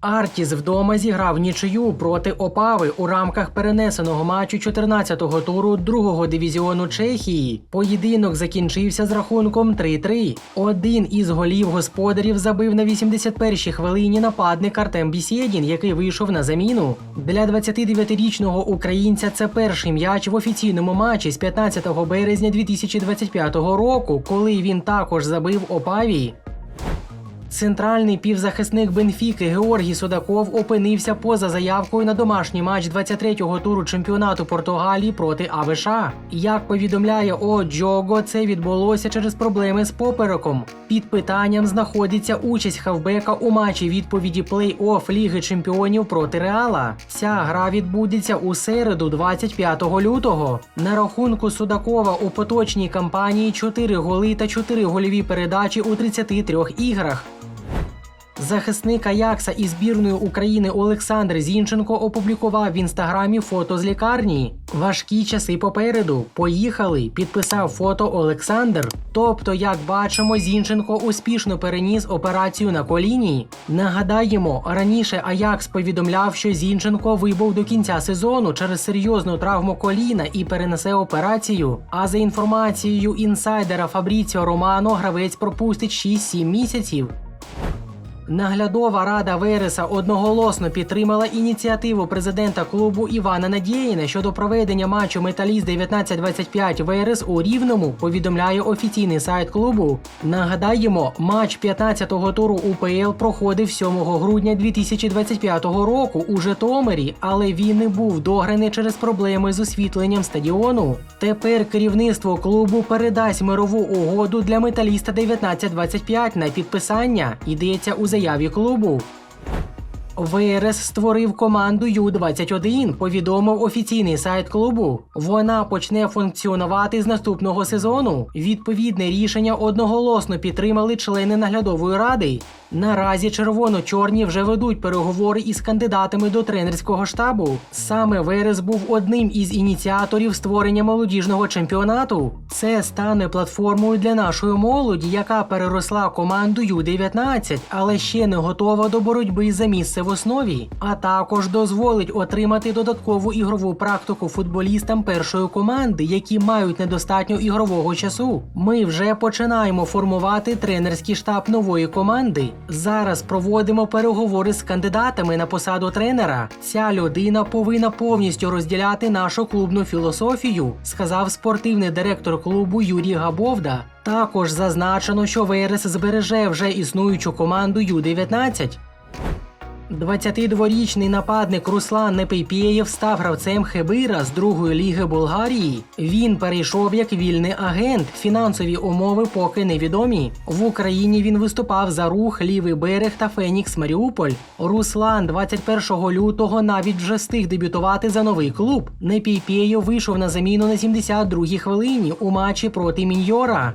Артіс вдома зіграв нічию проти Опави у рамках перенесеного матчу 14-го туру другого дивізіону Чехії. Поєдинок закінчився з рахунком 3-3. Один із голів господарів забив на 81-й хвилині нападник Артем Бісєдін, який вийшов на заміну. Для 29-річного українця це перший м'яч в офіційному матчі з 15 березня 2025 року, коли він також забив Опаві. Центральний півзахисник Бенфіки Георгій Судаков опинився поза заявкою на домашній матч 23-го туру чемпіонату Португалії проти АВШ. Як повідомляє О Джого, це відбулося через проблеми з попереком. Під питанням знаходиться участь хавбека у матчі відповіді плей-офф Ліги Чемпіонів проти Реала. Ця гра відбудеться у середу, 25 лютого. На рахунку Судакова у поточній кампанії 4 голи та 4 гольові передачі у 33 іграх. Захисник Аякса і збірної України Олександр Зінченко опублікував в інстаграмі фото з лікарні. Важкі часи попереду. Поїхали. Підписав фото Олександр. Тобто, як бачимо, Зінченко успішно переніс операцію на коліні. Нагадаємо, раніше Аякс повідомляв, що Зінченко вибув до кінця сезону через серйозну травму коліна і перенесе операцію. А за інформацією інсайдера Фабріціо Романо, гравець пропустить 6-7 місяців. Наглядова рада Вереса одноголосно підтримала ініціативу президента клубу Івана Надєїна щодо проведення матчу Металіст 1925 Верес у Рівному. Повідомляє офіційний сайт клубу. Нагадаємо, матч 15-го туру УПЛ проходив 7 грудня 2025 року у Житомирі, але він не був дограний через проблеми з освітленням стадіону. Тепер керівництво клубу передасть мирову угоду для металіста 1925 на підписання. Йдеться у заяві клубу. ВРС створив команду Ю-21, повідомив офіційний сайт клубу. Вона почне функціонувати з наступного сезону. Відповідне рішення одноголосно підтримали члени наглядової ради. Наразі червоно-чорні вже ведуть переговори із кандидатами до тренерського штабу. Саме Верес був одним із ініціаторів створення молодіжного чемпіонату. Це стане платформою для нашої молоді, яка переросла команду Ю-19, але ще не готова до боротьби за місце в основі. А також дозволить отримати додаткову ігрову практику футболістам першої команди, які мають недостатньо ігрового часу. Ми вже починаємо формувати тренерський штаб нової команди. Зараз проводимо переговори з кандидатами на посаду тренера. Ця людина повинна повністю розділяти нашу клубну філософію, сказав спортивний директор клубу Юрій Габовда. Також зазначено, що Верес збереже вже існуючу команду Ю-19. 22-річний нападник Руслан Непейпєєв став гравцем Хебира з другої ліги Болгарії. Він перейшов як вільний агент. Фінансові умови поки невідомі. В Україні він виступав за рух Лівий берег та Фенікс Маріуполь. Руслан 21 лютого навіть вже встиг дебютувати за новий клуб. Непійпєєв вийшов на заміну на 72-й хвилині у матчі проти Міньора.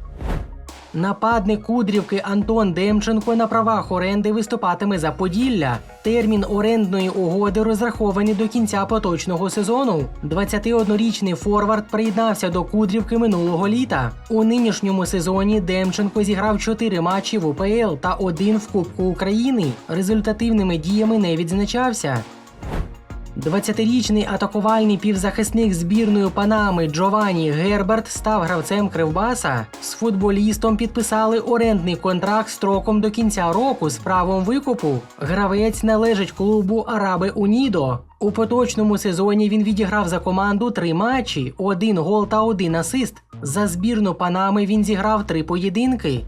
Нападник Кудрівки Антон Демченко на правах оренди виступатиме за Поділля. Термін орендної угоди розрахований до кінця поточного сезону. 21-річний форвард приєднався до Кудрівки минулого літа. У нинішньому сезоні Демченко зіграв 4 матчі в УПЛ та один в Кубку України. Результативними діями не відзначався. 20-річний атакувальний півзахисник збірної Панами Джованні Герберт став гравцем Кривбаса. З футболістом підписали орендний контракт строком до кінця року з правом викупу. Гравець належить клубу Араби Унідо. У поточному сезоні він відіграв за команду три матчі, один гол та один асист. За збірну Панами він зіграв три поєдинки.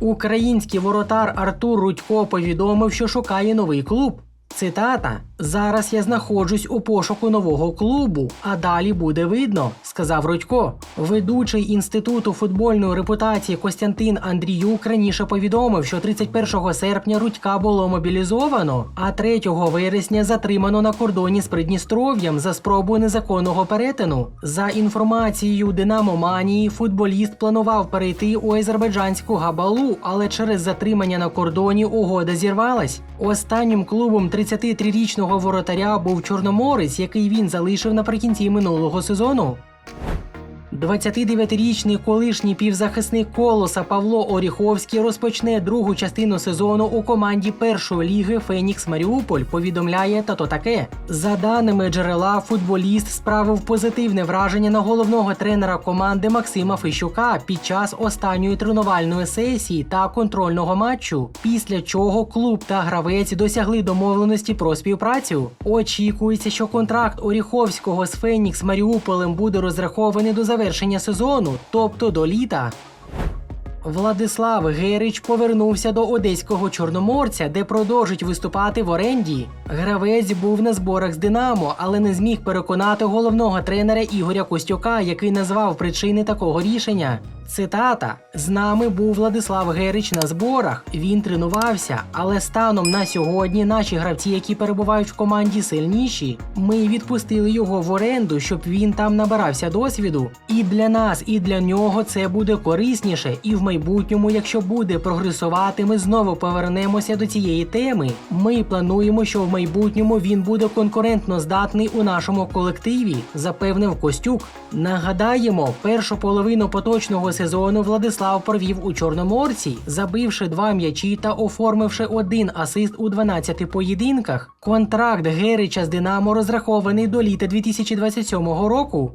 Український воротар Артур Рудько повідомив, що шукає новий клуб. Цитата: Зараз я знаходжусь у пошуку нового клубу, а далі буде видно, сказав Рудько. Ведучий інституту футбольної репутації Костянтин Андріюк раніше повідомив, що 31 серпня Рудька було мобілізовано, а 3 вересня затримано на кордоні з Придністров'ям за спробу незаконного перетину. За інформацією Динамо Манії, футболіст планував перейти у азербайджанську Габалу, але через затримання на кордоні угода зірвалась. Останнім клубом 33-річного воротаря був Чорноморець, який він залишив наприкінці минулого сезону. 29-річний колишній півзахисник колоса Павло Оріховський розпочне другу частину сезону у команді першої ліги Фенікс Маріуполь. Повідомляє тато таке. За даними джерела, футболіст справив позитивне враження на головного тренера команди Максима Фищука під час останньої тренувальної сесії та контрольного матчу. Після чого клуб та гравець досягли домовленості про співпрацю. Очікується, що контракт Оріховського з Фенікс Маріуполем буде розрахований до завершення сезону, тобто до літа. Владислав Герич повернувся до одеського чорноморця, де продовжить виступати в оренді. Гравець був на зборах з Динамо, але не зміг переконати головного тренера Ігоря Костюка, який назвав причини такого рішення. Цитата: з нами був Владислав Герич на зборах. Він тренувався, але станом на сьогодні наші гравці, які перебувають в команді, сильніші. Ми відпустили його в оренду, щоб він там набирався досвіду. І для нас, і для нього це буде корисніше. І в майбутньому, якщо буде прогресувати, ми знову повернемося до цієї теми. Ми плануємо, що в майбутньому він буде конкурентно здатний у нашому колективі, запевнив Костюк. Нагадаємо, першу половину поточного сезону Владислав провів у Чорноморці, забивши два м'ячі та оформивши один асист у 12 поєдинках. Контракт Герича з Динамо розрахований до літа 2027 року.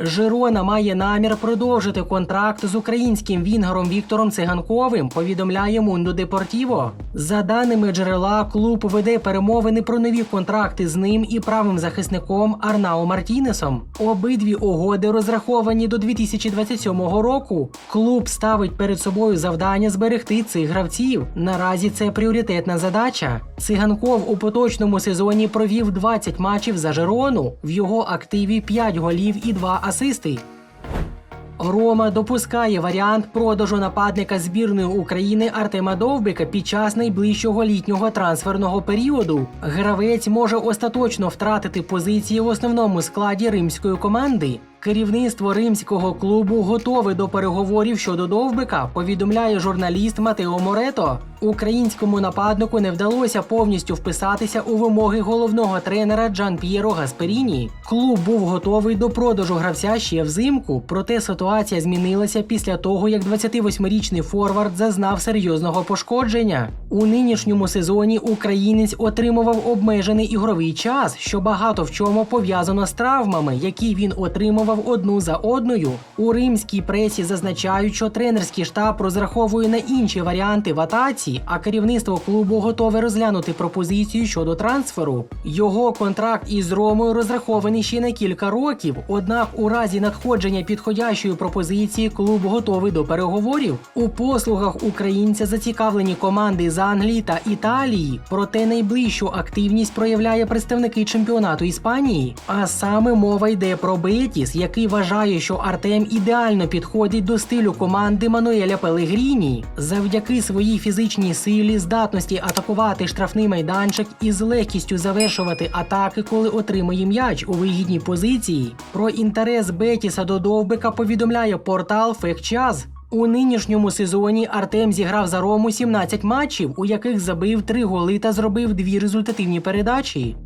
Жирона має намір продовжити контракт з українським вінгером Віктором Циганковим, повідомляє Мундо Депортіво. За даними джерела, клуб веде перемовини про нові контракти з ним і правим захисником Арнао Мартінесом. Обидві угоди розраховані до 2027 року. Клуб ставить перед собою завдання зберегти цих гравців. Наразі це пріоритетна задача. Циганков у поточному сезоні провів 20 матчів за Жирону. В його активі 5 голів і 2 асисти. Рома допускає варіант продажу нападника збірної України Артема Довбика під час найближчого літнього трансферного періоду. Гравець може остаточно втратити позиції в основному складі римської команди. Керівництво римського клубу готове до переговорів щодо довбика, повідомляє журналіст Матео Морето. Українському нападнику не вдалося повністю вписатися у вимоги головного тренера Джан П'єро Гасперіні. Клуб був готовий до продажу гравця ще взимку, проте ситуація змінилася після того, як 28-річний форвард зазнав серйозного пошкодження. У нинішньому сезоні українець отримував обмежений ігровий час, що багато в чому пов'язано з травмами, які він отримував одну за одною. У римській пресі зазначають, що тренерський штаб розраховує на інші варіанти в атаці, а керівництво клубу готове розглянути пропозицію щодо трансферу. Його контракт із Ромою розрахований ще на кілька років. Однак, у разі надходження підходящої пропозиції клуб готовий до переговорів. У послугах українця зацікавлені команди з Англії та Італії. Проте найближчу активність проявляє представники чемпіонату Іспанії. А саме мова йде про Бетіс, який вважає, що Артем ідеально підходить до стилю команди Мануеля Пелегріні. Завдяки своїй фізичній силі, здатності атакувати штрафний майданчик і з легкістю завершувати атаки, коли отримує м'яч у вигідній позиції. Про інтерес Бетіса до Довбика повідомляє портал Фехчас. У нинішньому сезоні Артем зіграв за Рому 17 матчів, у яких забив 3 голи та зробив дві результативні передачі.